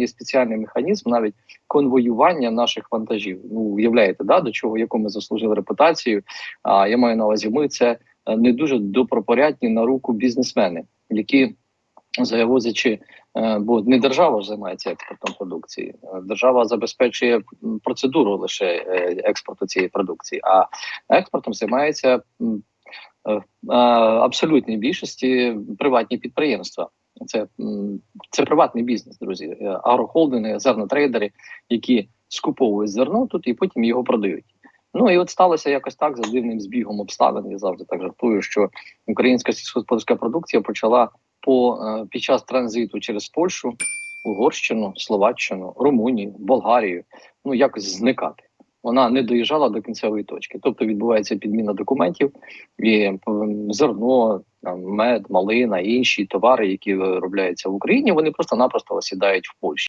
є спеціальний механізм навіть конвоювання наших вантажів. Ну уявляєте, да до чого яку ми заслужили репутацію. А я маю на увазі, ми це е, не дуже добропорядні на руку бізнесмени, які завозячи, е, бо не держава ж займається експортом продукції. е, Держава забезпечує процедуру лише е, експорту цієї продукції, а експортом займається е, е, абсолютній більшості приватні підприємства. Це, це приватний бізнес, друзі. Е, Агрохолдинги, зернотрейдери, які скуповують зерно тут і потім його продають. Ну і от сталося якось так за дивним збігом обставин. Я завжди так жартую, що українська сільськогосподарська продукція почала по е, під час транзиту через Польщу, Угорщину, Словаччину, Румунію, Болгарію, ну якось зникати. Вона не доїжджала до кінцевої точки. Тобто відбувається підміна документів, і зерно, там, мед, малина, інші товари, які виробляються в Україні, вони просто-напросто осідають в Польщі.